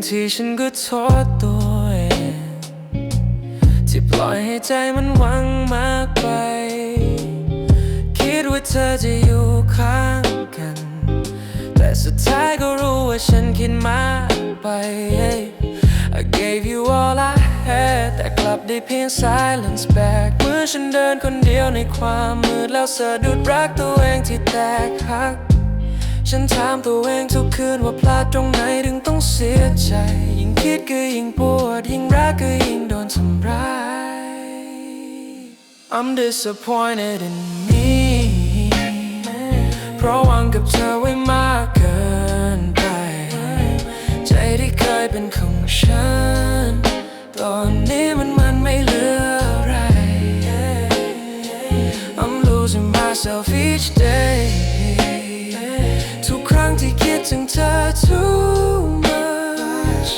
บางทีฉันก็โทษตัวเองที่ปล่อยให้ใจมันหวังมากไป คิดว่าเธอจะอยู่ข้างกัน แต่สุดท้ายก็รู้ว่าฉันคิดมากไป I gave you all I had แต่กลับได้เพียง silence back เมื่อฉันเดินคนเดียวในความมืดแล้วสะดุดรักตัวเองที่แตกหัก ฉันถามตัวเองทุกคืนว่าพลาดตรงไหนถึงต้องเสียใจ ยิ่งคิดก็ยิ่งปวด ยิ่งรักก็ยิ่งโดนทำร้าย I'm disappointed in me เพราะหวังกับเธอไว้มากเกินไป ใจที่เคยเป็นของฉัน ตอนนี้มันมันไม่เหลืออะไร I'm losing myself each day งที่คิดถึงเธอ too much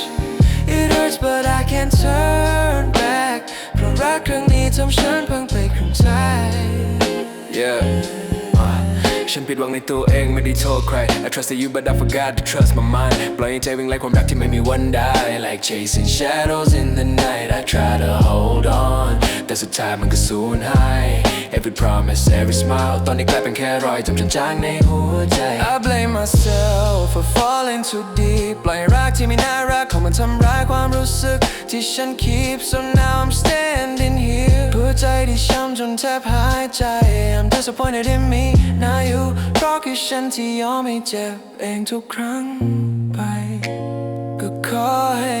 It hurts but I can't turn back เพราะรักครั้งนี้ทำฉันพังไปครึ่งใจ Yeah ฉันผิดหวังในตัวเองไม่ได้โทษใคร I trusted you but I forgot to trust my mind ปล่อยให้ใจวิ่งไล่ความรักที่ไม่มีวันได้ Like chasing shadows in the night I try to hold on แต่สุดท้ายมันก็สูญหาย Every promise every smile ตอนนี้กลายเป็นแค่รอยจำจางๆในหัวใจ I blame myself for falling too deep ปล่อยรักที่ไม่น่ารักของมันทำร้ายความรู้สึก ที่ฉัน keep so now I'm standing here หัวใจที่ช้ำจนแทบหายใจ I'm disappointed in me now you เพราะคือฉันที่ยอมให้เจ็บเองทุกครั้งไป ก็ขอให้